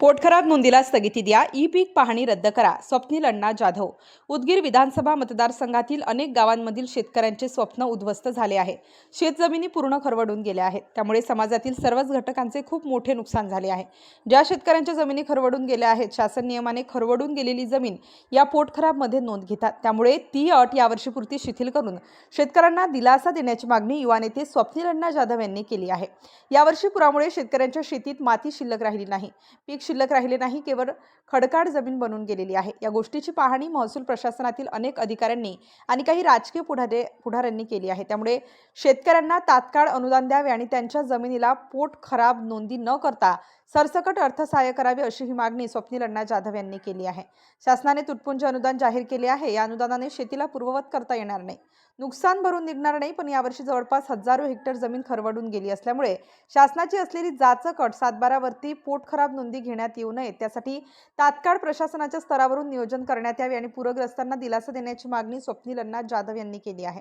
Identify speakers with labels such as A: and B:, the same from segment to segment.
A: पोटखराब नोंदीला स्थगिती द्या ई पीक पाहणी रद्द करा स्वप्नील अण्णा जाधव. उदगीर विधानसभा मतदारसंघातील अनेक गावांमधील शेतकऱ्यांचे स्वप्न उद्ध्वस्त झाले आहे. शेतजमिनी पूर्ण खरवडून गेल्या आहेत. त्यामुळे समाजातील सर्वच घटकांचे खूप मोठे नुकसान झाले आहे. ज्या शेतकऱ्यांच्या जमिनी खरवडून गेल्या आहेत शासन नियमाने खरवडून गेलेली जमीन या पोटखराबमध्ये नोंद घेतात. त्यामुळे ती अट यावर्षीपुरती शिथिल करून शेतकऱ्यांना दिलासा देण्याची मागणी युवा नेते स्वप्नील अण्णा जाधव यांनी केली आहे. यावर्षी पुरामुळे शेतकऱ्यांच्या शेतीत माती शिल्लक राहिली नाही. पीक शिल्लक राहिले नाही केवळ खडकाळ जमीन बनून गेलेली आहे. या गोष्टीची पाहणी महसूल प्रशासनातील अनेक अधिकाऱ्यांनी आणि काही राजकीय पुढारे पुढाऱ्यांनी केली आहे. त्यामुळे शेतकऱ्यांना तात्काळ अनुदान द्यावे आणि त्यांच्या जमिनीला पोट खराब नोंदी न करता सरसकट अर्थसहाय्य करावे अशी ही मागणी स्वप्नील अण्णा जाधव यांनी केली आहे. शासनाने तुटपुंज अनुदान जाहीर केले आहे. या अनुदानाने शेतीला पूर्ववत करता येणार नाही. नुकसान भरून निघणार नाही पण यावर्षी जवळपास हजारो हेक्टर जमीन खरवडून गेली असल्यामुळे शासनाची असलेली जाचकट सातबारावरती पोट खराब नोंदी घेण्यात येऊ नये त्यासाठी तात्काळ प्रशासनाच्या स्तरावरून नियोजन करण्यात यावे आणि पूरग्रस्तांना दिलासा देण्याची मागणी स्वप्नील अण्णा जाधव यांनी केली आहे.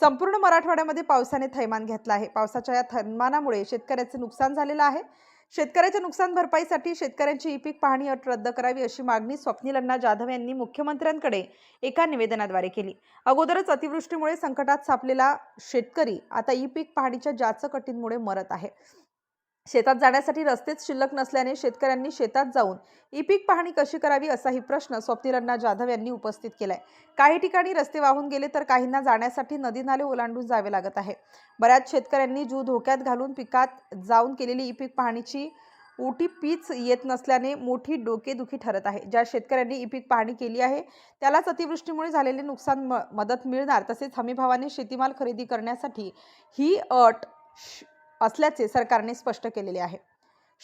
A: संपूर्ण मराठवाड्यामध्ये पावसाने थैमान घेतला आहे. पावसाच्या या थैमानामुळे शेतकऱ्याचे नुकसान झालेलं आहे. शेतकऱ्याच्या नुकसान भरपाईसाठी शेतकऱ्यांची ई पीक पाहणी अट रद्द करावी अशी मागणी स्वप्नील अण्णा जाधव यांनी मुख्यमंत्र्यांकडे एका निवेदनाद्वारे केली. अगोदरच अतिवृष्टीमुळे संकटात सापलेला शेतकरी आता ई पीक पाहणीच्या जाचकटींमुळे मरत आहे. शेतात जाण्यासाठी रस्तेच शिल्लक नसल्याने शेतकऱ्यांनी शेतात जाऊन ई पीक पाहणी कशी करावी असाही प्रश्न स्वप्नील जाधव यांनी उपस्थित केलाय. काही ठिकाणी रस्ते वाहून गेले तर काहींना जाण्यासाठी नदी नाले ओलांडून जावे लागत आहे. बऱ्याच शेतकऱ्यांनी जीव धोक्यात घालून पिकात जाऊन केलेली ई पीक पाहणीची ओटी पीच येत नसल्याने मोठी डोकेदुखी ठरत आहे. ज्या शेतकऱ्यांनी ई पीक पाहणी केली आहे त्यालाच अतिवृष्टीमुळे झालेले नुकसान म मदत मिळणार तसेच हमीभावाने शेतीमाल खरेदी करण्यासाठी ही अट श- असल्याचे सरकारने स्पष्ट केलेले आहे.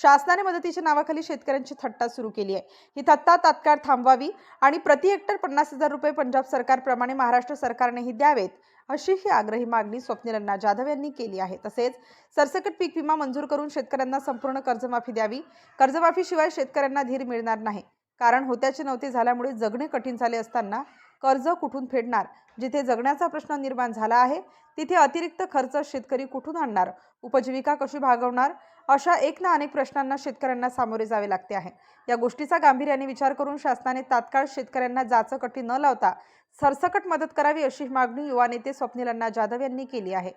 A: शासनाने मदतीच्या नावाखाली शेतकऱ्यांची थट्टा सुरू केली आहे. ही थट्टा तात्काळ थांबवावी आणि प्रति हेक्टर पन्नास हजार रुपये पंजाब सरकारप्रमाणे महाराष्ट्र सरकारनेही द्यावेत अशी ही आग्रही मागणी स्वप्नील अण्णा जाधव यांनी केली आहे. तसेच सरसकट पीक विमा मंजूर करून शेतकऱ्यांना संपूर्ण कर्जमाफी द्यावी. कर्जमाफीशिवाय शेतकऱ्यांना धीर मिळणार नाही. कारण होत्याचे नव्हते झाल्यामुळे जगणे कठीण झाले असताना कर्ज कुठून फेडणार? जिथे जगण्याचा प्रश्न निर्माण झाला आहे तिथे अतिरिक्त खर्च शेतकरी कुठून आणणार? उपजीविका कशी भागवणार? अशा एक ना अनेक प्रश्नांना शेतकऱ्यांना सामोरे जावे लागते आहे. या गोष्टीचा गांभीर्याने विचार करून शासनाने तात्काळ शेतकऱ्यांना जाचं जाचकटी न लावता सरसकट मदत करावी अशी मागणी युवा नेते स्वप्निलांना अण्णा जाधव यांनी केली आहे.